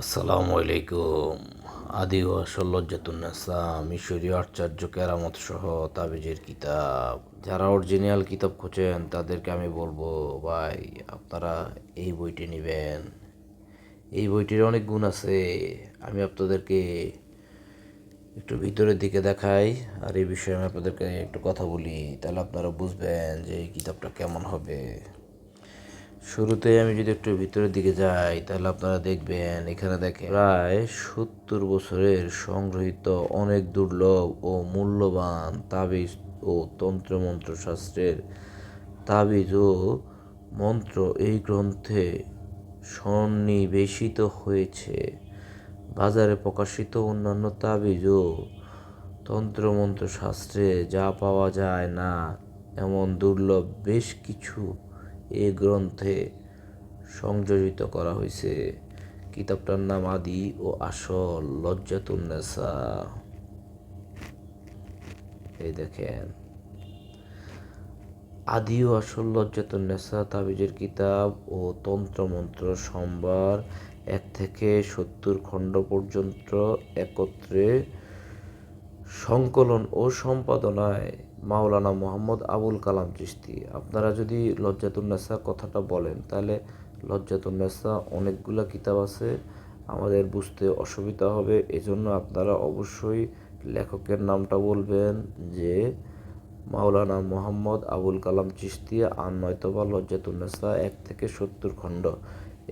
আসসালামু আলাইকুম। আদি ও আসল লজ্জাতুন্নেসা মিশরীয় আচার্য কেরামত সহ তাবিজের কিতাব। যারা অরিজিনাল কিতাব খুঁজেন, তাদেরকে আমি বলব, ভাই, আপনারা এই বইটি নেবেন। এই বইটির অনেক গুণ আছে। আমি আপনাদেরকে একটু ভিতরের দিকে দেখাই, আর এই বিষয়ে আমি আপনাদেরকে একটু কথা বলি। তাহলে আপনারা বুঝবেন যে এই কিতাবটা কেমন হবে। শুরুতে আমি যদি একটু ভিতরের দিকে যাই, তাহলে আপনারা দেখবেন এখানে দেখেন প্রায় সত্তর বছরের সংগৃহীত অনেক দুর্লভ ও মূল্যবান তাবিজ ও তন্ত্রমন্ত্র শাস্ত্রের তাবিজ ও মন্ত্র এই গ্রন্থে সন্নিবেশিত হয়েছে। বাজারে প্রকাশিত অন্যান্য তাবিজ ও তন্ত্রমন্ত্র শাস্ত্রে যা পাওয়া যায় না, এমন দুর্লভ বেশ কিছু এ গ্রন্থে সংযোজিত করা হয়েছে। কিতাবটার নাম আদি ও আসল লজ্জাতুন্নেসা এই দেখেন। আদি ও আসল লজ্জাতুন্নেসা তাবিজের কিতাব ও তন্ত্রমন্ত্র সম্ভার এক থেকে সত্তর খণ্ড পর্যন্ত একত্রে সংকলন ও সম্পাদনায় মাওলানা মোহাম্মদ আবুল কালাম চিস্তি আপনারা যদি লজ্জাতুন্নেসা কথাটা বলেন, তাহলে লজ্জাতুন্নেসা অনেকগুলা কিতাব আছে, আমাদের বুঝতে অসুবিধা হবে। এজন্য আপনারা অবশ্যই লেখকের নামটা বলবেন যে মাওলানা মোহাম্মদ আবুল কালাম চিস্তি আর নয়তোবা লজ্জাতুন্নেসা এক থেকে সত্তর খণ্ড।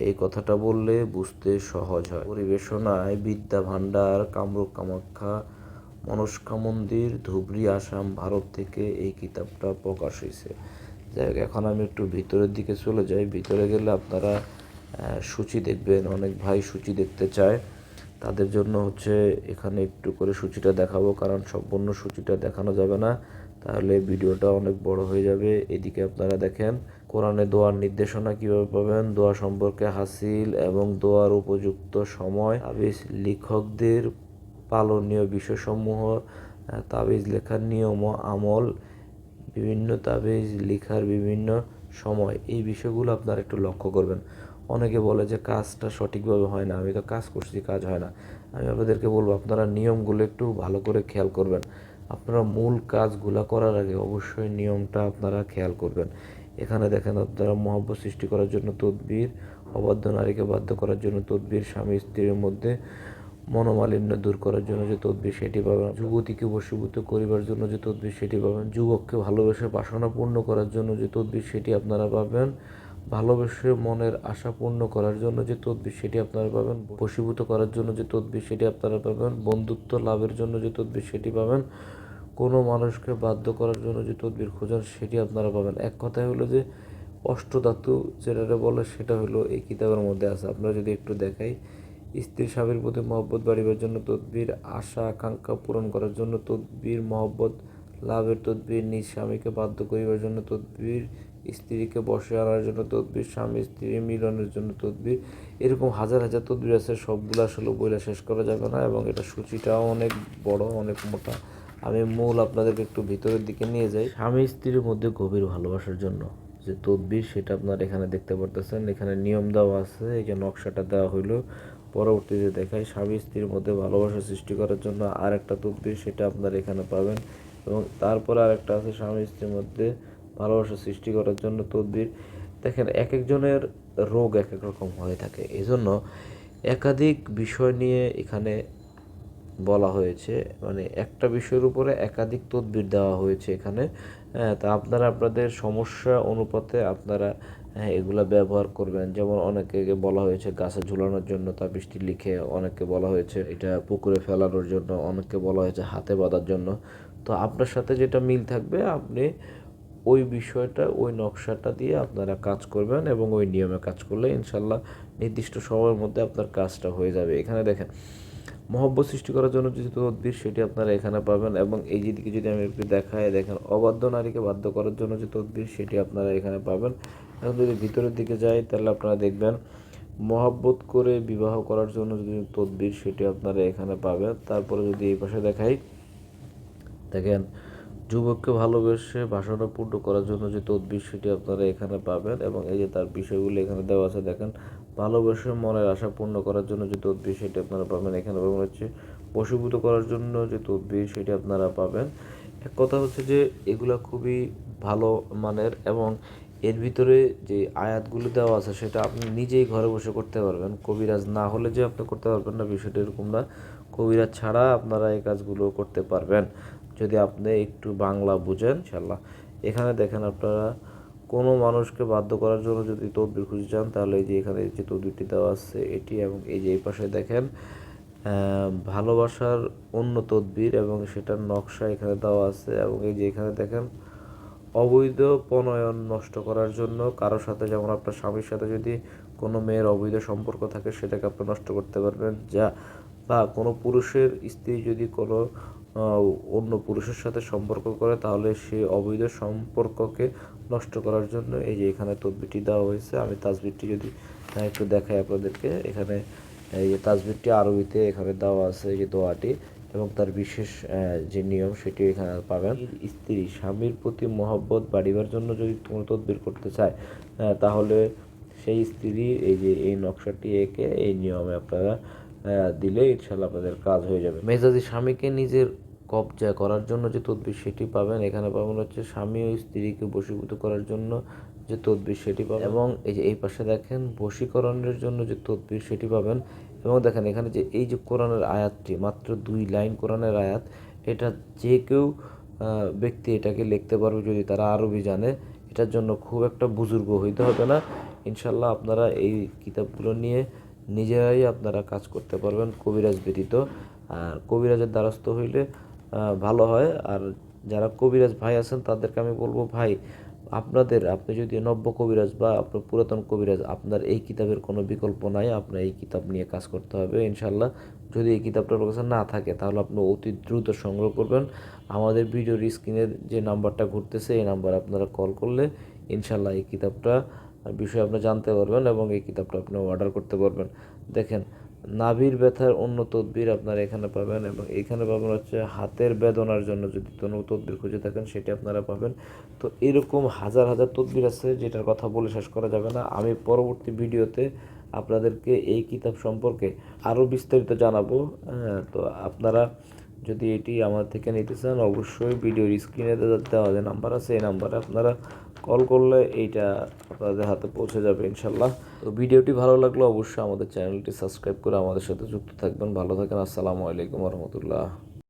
এই কথাটা বললে বুঝতে সহজ হয়। পরিবেশনায় বিদ্যা ভাণ্ডার, কামরূপ কামাখ্যা মনস্কা মন্দির ধুবড়ি আসাম ভারত থেকে এই কিতাবটা প্রকাশ হয়েছে যাই হোক, এখন আমি একটু ভিতরের দিকে চলে যাই। ভিতরে গেলে আপনারা সূচি দেখবেন, অনেক ভাই সূচি দেখতে চায়। তাদের জন্য হচ্ছে এখানে একটু করে সূচিটা দেখাবো, কারণ সম্পূর্ণ সূচিটা দেখানো যাবে না। তাহলে ভিডিওটা অনেক বড় হয়ে যাবে। এদিকে আপনারা দেখেন, কোরআনে দোয়ার নির্দেশনা কীভাবে পাবেন? দোয়া সম্পর্কে হাসিল এবং দোয়ার উপযুক্ত সময় আবিস লেখকদের পালনীয় বিষয়সমূহ তাবিজ লেখার নিয়ম ও আমল, বিভিন্ন তাবিজ লেখার বিভিন্ন সময়, এই বিষয়গুলো আপনারা একটু লক্ষ্য করবেন। অনেকে বলে যে কাজটা সঠিকভাবে হয় না, আমি তো কাজ করছি, কাজ হয় না। আমি আপনাদেরকে বলব, আপনারা নিয়মগুলো একটু ভালো করে খেয়াল করবেন। আপনারা মূল কাজগুলো করার আগে অবশ্যই নিয়মটা আপনারা খেয়াল করবেন। এখানে দেখেন, আপনারা মহাব্বত সৃষ্টি করার জন্য তদবির, অবাধ্য নারীকে বাধ্য করার জন্য তদবির, স্বামী স্ত্রীর মধ্যে মনোমালিন্য দূর করার জন্য যে তদবির সেটি পাবেন। যুবতীকে বশীভূত করিবার জন্য যে তদবির সেটি পাবেন। যুবককে ভালোবেসে বাসনা পূর্ণ করার জন্য যে তদবির সেটি আপনারা পাবেন। ভালোবেসে মনের আশা পূর্ণ করার জন্য যে তদবির সেটি আপনারা পাবেন। বশীভূত করার জন্য যে তদবির সেটি আপনারা পাবেন। বন্ধুত্ব লাভের জন্য যে তদবির সেটি পাবেন। কোনো মানুষকে বাধ্য করার জন্য যে তদবির খোঁজেন সেটি আপনারা পাবেন। এক কথায় হলো যে অষ্টধাতু যেটাকে বলে সেটা হলো এই কিতাবের মধ্যে আছে। আপনারা যদি একটু দেখাই স্ত্রী স্বামীর প্রতি মহব্বত বাড়িবার জন্য তদবির, আশা, আকাঙ্ক্ষা পূরণ করার জন্য তদবির, মহব্বত লাভের তদবির, নিজ স্বামীকে বাধ্য করিবার জন্য তদবির, স্ত্রীকে বসে আনার জন্য তদবির, স্বামী স্ত্রী মিলনের জন্য তদবির, এরকম হাজার হাজার তদবির আছে, সবগুলো আসলে বইলা শেষ করা যাবে না এবং এটা সূচিটাও অনেক বড়, অনেক মোটা। আমি মূল আপনাদেরকে একটু ভিতরের দিকে নিয়ে যাই। স্বামী স্ত্রীর মধ্যে গভীর ভালোবাসার জন্য যে তদবির, সেটা আপনার এখানে দেখতে পারতেছেন। এখানে নিয়ম দেওয়া আছে, এই যে নকশাটা দেওয়া হইল। পরবর্তীতে দেখায়, স্বামী স্ত্রীর মধ্যে ভালোবাসা সৃষ্টি করার জন্য আর একটা তদবির সেটা আপনারা এখানে পাবেন। এবং তারপরে আরেকটা আছে, স্বামী স্ত্রীর মধ্যে ভালোবাসা সৃষ্টি করার জন্য তদবির দেখেন এক একজনের রোগ এক এক রকম হয়ে থাকে। এজন্য একাধিক বিষয় নিয়ে এখানে বলা হয়েছে মানে একটা বিষয়ের উপরে একাধিক তদবির দেওয়া হয়েছে এখানে। হ্যাঁ, তা আপনারা আপনাদের সমস্যা অনুপাতে আপনারা হ্যাঁ, এগুলা ব্যবহার করবেন। যেমন অনেকে বলা হয়েছে গাছে ঝুলানোর জন্য তা বৃষ্টি লিখে অনেককে বলা হয়েছে এটা পুকুরে ফেলানোর জন্য অনেককে বলা হয়েছে হাতে বাঁধার জন্য। তো আপনার সাথে যেটা মিল থাকবে আপনি ওই বিষয়টা ওই নকশাটা দিয়ে আপনারা কাজ করবেন এবং ওই নিয়মে কাজ করলে ইনশাল্লাহ নির্দিষ্ট সময়ের মধ্যে আপনার কাজটা হয়ে যাবে। এখানে দেখেন মহব্বত সৃষ্টি করার জন্য যে তদবির সেটি আপনারা এখানে পাবেন এবং এই যেদিকে যদি আমি একটু দেখাই, দেখেন অবাধ্য নারীকে বাধ্য করার জন্য যে তদবির সেটি আপনারা এখানে পাবেন। এখন যদি ভিতরের দিকে যাই, তাহলে আপনারা দেখবেন মহব্বত করে বিবাহ করার জন্য যদি তদবির সেটি আপনারা এখানে পাবেন। তারপরে যদি এই পাশে দেখাই, দেখেন যুবককে ভালোবেসে বাসনা পূর্ণ করার জন্য যে তদবির সেটি আপনারা এখানে পাবেন এবং এই যে তার বিষয়গুলো এখানে দেওয়া আছে, দেখেন, ভালোবেসে মনের আশা পূর্ণ করার জন্য যে তদবির সেটি আপনারা পাবেন এখানে পাবেন হচ্ছে বশীভূত করার জন্য যে তদবির সেটি আপনারা পাবেন। এক কথা হচ্ছে যে এগুলা খুবই ভালো মানের এবং এর ভিতরে যে আয়াতগুলো দেওয়া আছে সেটা আপনি নিজেই ঘরে বসে করতে পারবেন। কবিরাজ না হলে যে আপনি করতে পারবেন না, বিষয়টা এরকম না। কবিরাজ ছাড়া আপনারা এই কাজগুলো করতে পারবেন। যদি আপনি একটু বাংলা বুঝেন ইনশাল্লাহ এখানে দেখেন আপনারা, কোনো মানুষকে বাধ্য করার জন্য যদি তদবির খুঁজে চান, তাহলে এই যে এখানে যে তদবিরটি দেওয়া আছে, এটি এবং এই যে এই পাশে দেখেন ভালোবাসার অন্য তদবির এবং সেটার নকশা এখানে দেওয়া আছে এবং এই যে এখানে দেখেন, অবৈধ প্রণয়ন নষ্ট করার জন্য কারও সাথে, যেমন আপনার স্বামীর সাথে যদি কোনো মেয়ের অবৈধ সম্পর্ক থাকে, সেটাকে আপনি নষ্ট করতে পারবেন। যা, বা কোনো পুরুষের স্ত্রী যদি কোনো অন্য পুরুষের সাথে সম্পর্ক করে, তাহলে সে অবৈধ সম্পর্ককে নষ্ট করার জন্য এই যে এখানে তদবিরটি দেওয়া হয়েছে, আমি তাজবিরটি যদি একটু দেখাই আপনাদেরকে, এখানে, এই যে তাজবিরটি আরবিতে এখানে দেওয়া আছে, এই যে দোয়াটি, এবং তার বিশেষ যে নিয়ম সেটি এখানে পাবেন। স্ত্রী, স্বামীর প্রতি মহব্বত বাড়িবার জন্য যদি কোনো তদবির করতে চায় তাহলে সেই স্ত্রী, এই যে এই নকশাটি এঁকে এই নিয়মে আপনারা দিলে ইনশাল্লাহ আপনাদের কাজ হয়ে যাবে। মেজাজি স্বামীকে নিজের কবজা করার জন্য যে তদবির সেটি পাবেন এখানে পাবেন হচ্ছে স্বামী ও স্ত্রীকে বশীভূত করার জন্য যে তদবির সেটি পাবেন এবং এই যে এই পাশে দেখেন বশীকরণের জন্য যে তদবির সেটি পাবেন এবং দেখেন এখানে যে এই যে কোরআনের আয়াতটি মাত্র দুই লাইন কোরআনের আয়াত এটা যে কেউ ব্যক্তি এটাকে লিখতে পারবে যদি তারা আরবি জানে এটার জন্য খুব একটা বুজুর্গ হইতে হবে না। ইনশাল্লাহ আপনারা এই কিতাবগুলো নিয়ে নিজেরাই আপনারা কাজ করতে পারবেন কবিরাজ ব্যতীত। আর কবিরাজের দ্বারস্থ হইলে ভালো হয়। আর যারা কবিরাজ ভাই আছেন, তাদেরকে আমি বলব, ভাই, আপনাদের, আপনি যদি নব্য কবিরাজ বা আপনার পুরাতন কবিরাজ, আপনার এই কিতাবের কোনো বিকল্প নাই। আপনার এই কিতাব নিয়ে কাজ করতে হবে ইনশাল্লাহ যদি এই কিতাবটা আপনার কাছে না থাকে, তাহলে আপনি অতি দ্রুত সংগ্রহ করবেন। আমাদের ভিডিওর স্ক্রিনে যে নাম্বারটা ঘুরতেছে, এই নাম্বার আপনারা কল করলে ইনশাল্লাহ এই কিতাবটা বিষয়ে আপনি জানতে পারবেন এবং এই কিতাবটা আপনি অর্ডার করতে পারবেন। দেখেন নাভির ব্যথার অন্য তদবির আপনারা এখানে পাবেন এবং এখানে পাবেন হচ্ছে হাতের বেদনার জন্য যদি কোনো তদবির খুঁজে থাকেন সেটি আপনারা পাবেন। তো এরকম হাজার হাজার তদবির আছে যেটার কথা বলে শেষ করা যাবে না। আমি পরবর্তী ভিডিওতে আপনাদেরকে এই কিতাব সম্পর্কে আরও বিস্তারিত জানাব। হ্যাঁ, তো আপনারা যদি এটি আমার থেকে নিতে চান, অবশ্যই ভিডিওর স্ক্রিনে দেওয়া যে নাম্বার আছে, এই নাম্বারে আপনারা কল করলে এইটা আপনাদের হাতে পৌঁছে যাবে ইনশাল্লাহ। তো ভিডিওটি ভালো লাগল অবশ্যই আমাদের চ্যানেলটি সাবস্ক্রাইব করে আমাদের সাথে যুক্ত থাকবেন। ভালো থাকেন, আসসালামু আলাইকুম রহমতুল্লাহ।